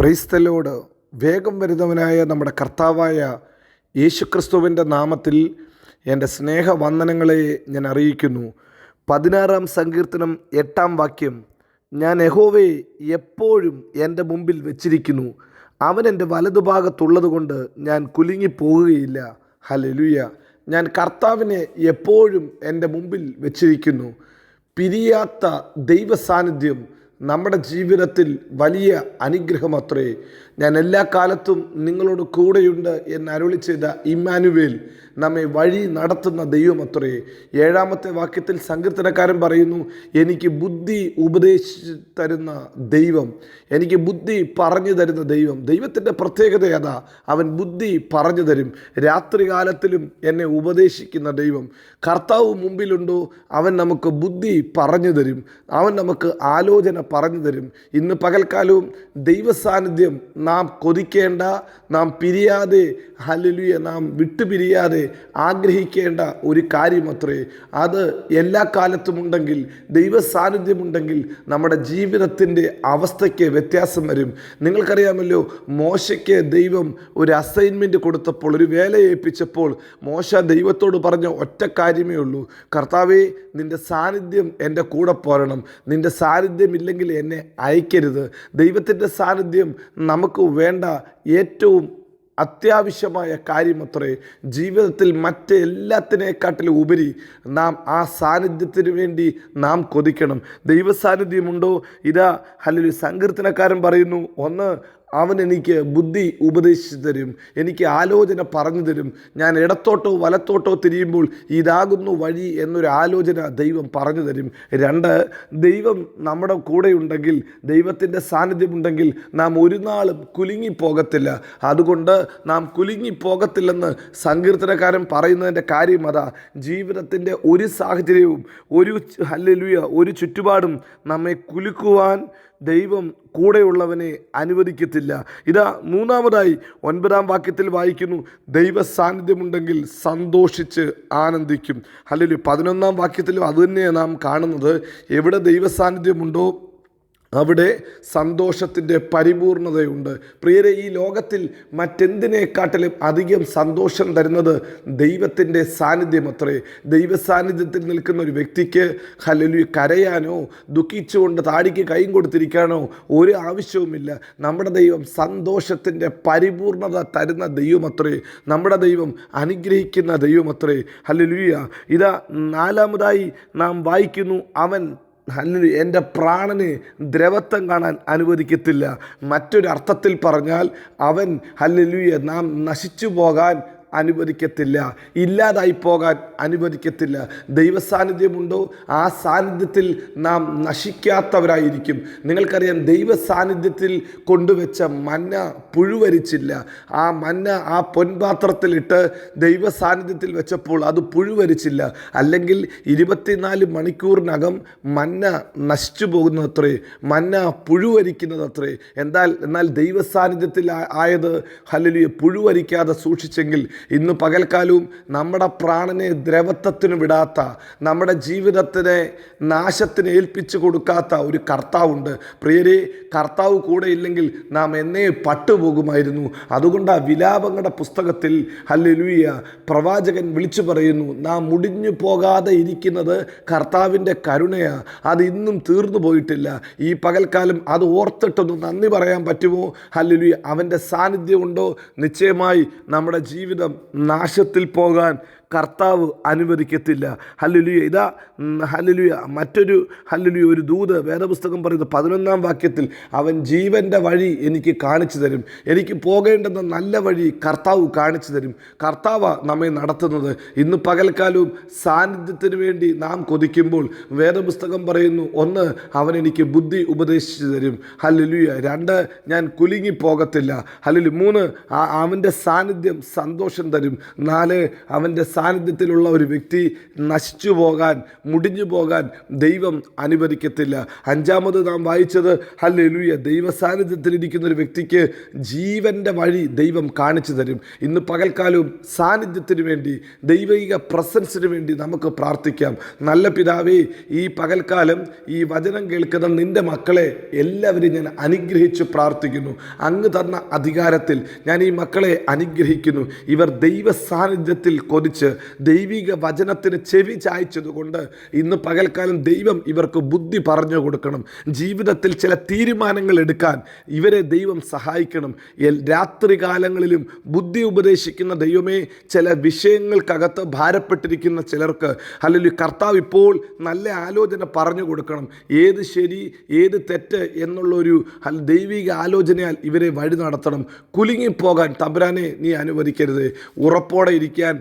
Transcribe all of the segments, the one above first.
ക്രൈസ്തലോട് വേഗം വരുന്നവനായ നമ്മുടെ കർത്താവായ യേശുക്രിസ്തുവിന്റെ നാമത്തിൽ എന്റെ സ്നേഹവന്ദനങ്ങളെ ഞാൻ അറിയിക്കുന്നു. പതിനാറാം സങ്കീർത്തനം എട്ടാം വാക്യം ഞാൻ യഹോവയെ എപ്പോഴും എന്റെ മുമ്പിൽ വെച്ചിരിക്കുന്നു. അവൻ എന്റെ വലതുഭാഗത്തുള്ളത് കൊണ്ട് ഞാൻ കുലുങ്ങിപ്പോകുകയില്ല. ഹലലുയ ഞാൻ കർത്താവിനെ എപ്പോഴും എന്റെ മുമ്പിൽ വെച്ചിരിക്കുന്നു. പിരിയാത്ത ദൈവ സാന്നിധ്യം നമ്മുടെ ജീവിതത്തിൽ വലിയ അനുഗ്രഹമത്രേ ഞാൻ എല്ലാ കാലത്തും നിങ്ങളോട് കൂടെയുണ്ട് എന്ന് അരുളി ചെയ്ത ഇമ്മാനുവേൽ നമ്മെ വഴി നടത്തുന്ന ദൈവമത്രേ ഏഴാമത്തെ വാക്യത്തിൽ സങ്കീർത്തനക്കാരൻ പറയുന്നു എനിക്ക് ബുദ്ധി ഉപദേശിച്ച് തരുന്ന ദൈവം എനിക്ക് ബുദ്ധി പറഞ്ഞു തരുന്ന ദൈവം. ദൈവത്തിന്റെ പ്രത്യേകത അതാ അവൻ ബുദ്ധി പറഞ്ഞു തരും. രാത്രികാലത്തിലും എന്നെ ഉപദേശിക്കുന്ന ദൈവം. കർത്താവ് മുമ്പിലുണ്ടോ അവൻ നമുക്ക് ബുദ്ധി പറഞ്ഞു തരും. അവൻ നമുക്ക് ആലോചന പറഞ്ഞു തരും. ഇന്ന് പകൽക്കാലവും ദൈവസാന്നിധ്യം നാം കൊതിക്കേണ്ട നാം പിരിയാതെ ഹലലുയ നാം വിട്ടുപിരിയാതെ ആഗ്രഹിക്കേണ്ട ഒരു കാര്യമത്രേ. അത് എല്ലാ കാലത്തും ഉണ്ടെങ്കിൽ ദൈവ സാന്നിധ്യമുണ്ടെങ്കിൽ നമ്മുടെ ജീവിതത്തിന്റെ അവസ്ഥയ്ക്ക് വ്യത്യാസം വരും. നിങ്ങൾക്കറിയാമല്ലോ മോശയ്ക്ക് ദൈവം ഒരു അസൈൻമെന്റ് കൊടുത്തപ്പോൾ ഒരു വേല ഏൽപ്പിച്ചപ്പോൾ മോശ ദൈവത്തോട് പറഞ്ഞ ഒറ്റ കാര്യമേ ഉള്ളൂ. കർത്താവേ നിന്റെ സാന്നിധ്യം എന്റെ കൂടെ പോരണം. നിന്റെ സാന്നിധ്യം ഇല്ലെങ്കിൽ എന്നെ അയക്കരുത്. ദൈവത്തിന്റെ സാന്നിധ്യം നമുക്ക് വേണ്ട ഏറ്റവും അത്യാവശ്യമായ കാര്യമത്രേ ജീവിതത്തിൽ മറ്റെല്ലാത്തിനേക്കാട്ടിലും ഉപരി നാം ആ സാന്നിധ്യത്തിന് വേണ്ടി നാം കൊതിക്കണം. ദൈവസാന്നിധ്യമുണ്ടോ? ഇതാ അല്ലെങ്കിൽ സങ്കീർത്തനക്കാരൻ പറയുന്നു ഒന്ന് അവൻ എനിക്ക് ബുദ്ധി ഉപദേശിച്ചു തരും എനിക്ക് ആലോചന പറഞ്ഞു തരും. ഞാൻ ഇടത്തോട്ടോ വലത്തോട്ടോ തിരിയുമ്പോൾ ഇതാകുന്നു വഴി എന്നൊരു ആലോചന ദൈവം പറഞ്ഞു തരും. രണ്ട് ദൈവം നമ്മുടെ കൂടെ കൂടെയുണ്ടെങ്കിൽ ദൈവത്തിന്റെ സാന്നിധ്യമുണ്ടെങ്കിൽ നാം ഒരു നാളും കുലുങ്ങിപ്പോകത്തില്ല. അതുകൊണ്ട് നാം കുലുങ്ങിപ്പോകത്തില്ലെന്ന് സങ്കീർത്തനക്കാരൻ പറയുന്നതിന്റെ കാര്യം അതാ. ജീവിതത്തിന്റെ ഒരു സാഹചര്യവും ഒരു ഹല്ലുയ ഒരു ചുറ്റുപാടും നമ്മെ കുലുക്കുവാൻ ദൈവം കൂടെയുള്ളവനെ അനുവദിക്കത്തില്ല. ഇതാ മൂന്നാമതായി ഒൻപതാം വാക്യത്തിൽ വായിക്കുന്നു ദൈവ സാന്നിധ്യമുണ്ടെങ്കിൽ സന്തോഷിച്ച് ആനന്ദിക്കും. അല്ലെങ്കിൽ പതിനൊന്നാം വാക്യത്തിലും അതുതന്നെയാണ് നാം കാണുന്നത്. എവിടെ ദൈവ സാന്നിധ്യമുണ്ടോ അവിടെ സന്തോഷത്തിന്റെ പരിപൂർണതയുണ്ട്. പ്രിയരെ ഈ ലോകത്തിൽ മറ്റെന്തിനേക്കാട്ടിലും അധികം സന്തോഷം തരുന്നത് ദൈവത്തിന്റെ സാന്നിധ്യം അത്രേ ദൈവ സാന്നിധ്യത്തിൽ നിൽക്കുന്ന ഒരു വ്യക്തിക്ക് ഹലലു കരയാനോ ദുഃഖിച്ചുകൊണ്ട് താടിക്ക് കൈയും കൊടുത്തിരിക്കാനോ ഒരു ആവശ്യവുമില്ല. നമ്മുടെ ദൈവം സന്തോഷത്തിന്റെ പരിപൂർണത തരുന്ന ദൈവമത്രേ. നമ്മുടെ ദൈവം അനുഗ്രഹിക്കുന്ന ദൈവമത്രേ. ഹലലുയ ഇതാ നാലാമതായി നാം വായിക്കുന്നു അവൻ ഹല്ലേലൂയ. എന്റെ പ്രാണന് ദ്രവത്വം കാണാൻ അനുവദിക്കത്തില്ല. മറ്റൊരർത്ഥത്തിൽ പറഞ്ഞാൽ അവൻ ഹല്ലേലൂയ നാം നശിച്ചു പോകാൻ അനുവദിക്കത്തില്ല. ഇല്ലാതായി പോകാൻ അനുവദിക്കത്തില്ല. ദൈവസാന്നിധ്യമുണ്ടോ? ആ സാന്നിധ്യത്തിൽ നാം നശിക്കാത്തവരായിരിക്കും. നിങ്ങൾക്കറിയാം ദൈവ സാന്നിധ്യത്തിൽ കൊണ്ടുവച്ച മന്ന പുഴുവരിച്ചില്ല. ആ മന്ന ആ പൊൻപാത്രത്തിലിട്ട് ദൈവ സാന്നിധ്യത്തിൽ വെച്ചപ്പോൾ അത് പുഴുവരിച്ചില്ല. അല്ലെങ്കിൽ ഇരുപത്തിനാല് മണിക്കൂറിനകം മന്ന നശിച്ചു പോകുന്നത്രേ മന്ന പുഴുവരിക്കുന്നതത്രേ. എന്താൽ എന്നാൽ ദൈവ സാന്നിധ്യത്തിൽ ആയത് ഹല്ലേലൂയ പുഴുവരിക്കാതെ സൂക്ഷിച്ചെങ്കിൽ ഇന്ന് പകൽക്കാലവും നമ്മുടെ പ്രാണനെ ദ്രവത്വത്തിന് വിടാത്ത നമ്മുടെ ജീവിതത്തിനെ നാശത്തിന് ഏൽപ്പിച്ചു കൊടുക്കാത്ത ഒരു കർത്താവുണ്ട്. പ്രിയരെ കർത്താവ് കൂടെ ഇല്ലെങ്കിൽ നാം എന്നേ പട്ടുപോകുമായിരുന്നു. അതുകൊണ്ട് ആ വിലാപങ്ങളുടെ പുസ്തകത്തിൽ ഹല്ലേലൂയ പ്രവാചകൻ വിളിച്ചു പറയുന്നു നാം മുടിഞ്ഞു പോകാതെ ഇരിക്കുന്നത് കർത്താവിന്റെ കരുണയാ. അത് ഇന്നും തീർന്നു പോയിട്ടില്ല. ഈ പകൽക്കാലം അത് ഓർത്തിട്ടൊന്ന് നന്ദി പറയാൻ പറ്റുമോ? ഹല്ലേലൂയ. അവന്റെ സാന്നിധ്യമുണ്ടോ നിശ്ചയമായി നമ്മുടെ ജീവിതം നാശത്തിൽ പോകാൻ കർത്താവ് അനുവദിക്കത്തില്ല. ഹല്ലുലിയ. ഇതാ ഹല്ലുലിയ. മറ്റൊരു ഹല്ലുലിയ ഒരു ദൂത് വേദപുസ്തകം പറയുന്നത് പതിനൊന്നാം വാക്യത്തിൽ അവൻ ജീവന്റെ വഴി എനിക്ക് കാണിച്ചു തരും. എനിക്ക് പോകേണ്ടുന്ന നല്ല വഴി കർത്താവ് കാണിച്ചു തരും. കർത്താവ് നമ്മെ നടത്തുന്നത്. ഇന്ന് പകൽക്കാലവും സാന്നിധ്യത്തിന് വേണ്ടി നാം കൊതിക്കുമ്പോൾ വേദപുസ്തകം പറയുന്നു ഒന്ന് അവൻ എനിക്ക് ബുദ്ധി ഉപദേശിച്ചു തരും. ഹല്ലുലിയ. രണ്ട് ഞാൻ കുലുങ്ങി പോകത്തില്ല. ഹല്ലുലി മൂന്ന് അവന്റെ സാന്നിധ്യം സന്തോഷം തരും. നാല് അവന്റെ സാന്നിധ്യത്തിലുള്ള ഒരു വ്യക്തി നശിച്ചു പോകാൻ മുടിഞ്ഞു പോകാൻ ദൈവം അനുവദിക്കത്തില്ല. അഞ്ചാമത് നാം വായിച്ചത് ഹല്ലേലൂയ ദൈവ സാന്നിധ്യത്തിലിരിക്കുന്ന ഒരു വ്യക്തിക്ക് ജീവന്റെ വഴി ദൈവം കാണിച്ചു തരും. ഇന്ന് പകൽക്കാലവും സാന്നിധ്യത്തിന് വേണ്ടി ദൈവിക പ്രസൻസിന് വേണ്ടി നമുക്ക് പ്രാർത്ഥിക്കാം. നല്ല പിതാവേ ഈ പകൽക്കാലം ഈ വചനം കേൾക്കുന്ന നിന്റെ മക്കളെ എല്ലാവരും ഞാൻ അനുഗ്രഹിച്ച് പ്രാർത്ഥിക്കുന്നു. അങ്ങ് തന്ന അധികാരത്തിൽ ഞാൻ ഈ മക്കളെ അനുഗ്രഹിക്കുന്നു. ഇവർ ദൈവ സാന്നിധ്യത്തിൽ കൊതിച്ച് ദൈവിക വചനത്തിന് ചെവി ചായച്ചതുകൊണ്ട് ഇന്ന് പകൽക്കാലം ദൈവം ഇവർക്ക് ബുദ്ധി പറഞ്ഞു കൊടുക്കണം. ജീവിതത്തിൽ ചില തീരുമാനങ്ങൾ എടുക്കാൻ ഇവരെ ദൈവം സഹായിക്കണം. രാത്രികാലങ്ങളിലും ബുദ്ധി ഉപദേശിക്കുന്ന ദൈവമേ ചില വിഷയങ്ങൾക്കകത്ത് ഭാരപ്പെട്ടിരിക്കുന്ന ചിലർക്ക് അല്ലെങ്കിൽ കർത്താവ് ഇപ്പോൾ നല്ല ആലോചന പറഞ്ഞു കൊടുക്കണം. ഏത് ശരി ഏത് തെറ്റ് എന്നുള്ളൊരു ദൈവിക ആലോചനയാൽ ഇവരെ വഴി നടത്തണം. കുലുങ്ങിപ്പോകാൻ തമ്പുരാനെ നീ അനുവദിക്കരുത്. ഉറപ്പോടെ ഇരിക്കാൻ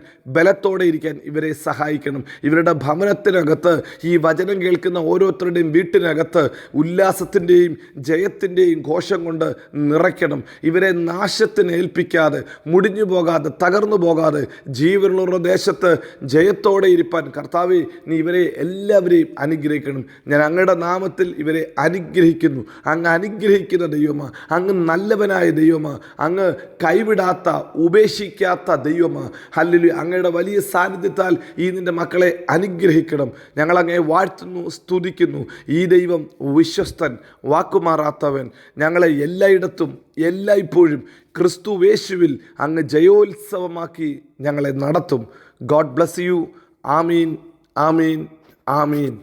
ബലത്തോടെ ഇരിക്കാൻ ഇവരെ സഹായിക്കണം. ഇവരുടെ ഭവനത്തിനകത്ത് ഈ വചനം കേൾക്കുന്ന ഓരോരുത്തരുടെയും വീട്ടിനകത്ത് ഉല്ലാസത്തിന്റെയും ജയത്തിന്റെയും ഘോഷം കൊണ്ട് നിറയ്ക്കണം. ഇവരെ നാശത്തിന് ഏൽപ്പിക്കാതെ മുടിഞ്ഞു പോകാതെ തകർന്നു പോകാതെ ജീവനുള്ള ദേശത്ത് ജയത്തോടെ ഇരിപ്പാൻ കർത്താവ് നീ ഇവരെ എല്ലാവരെയും അനുഗ്രഹിക്കണം. ഞാൻ അങ്ങയുടെ നാമത്തിൽ ഇവരെ അനുഗ്രഹിക്കുന്നു. അങ്ങ് അനുഗ്രഹിക്കുന്ന ദൈവമാ അങ്ങ് നല്ലവനായ ദൈവമാ അങ്ങ് കൈവിടാത്ത ഉപേക്ഷിക്കാത്ത ദൈവമാ. അല്ലെങ്കിൽ അങ്ങയുടെ വലിയ സാന്നിധ്യത്താൽ ഈ നിന്റെ മക്കളെ അനുഗ്രഹിക്കണം. ഞങ്ങൾ വാഴ്ത്തുന്നു സ്തുതിക്കുന്നു. ഈ ദൈവം വിശ്വസ്തൻ വാക്കുമാറാത്തവൻ. ഞങ്ങളെ എല്ലായിടത്തും എല്ലായ്പ്പോഴും ക്രിസ്തു വേശുവിൽ അങ്ങ് ജയോത്സവമാക്കി ഞങ്ങളെ നടത്തും. God bless you. ആമീൻ ആമീൻ ആമീൻ.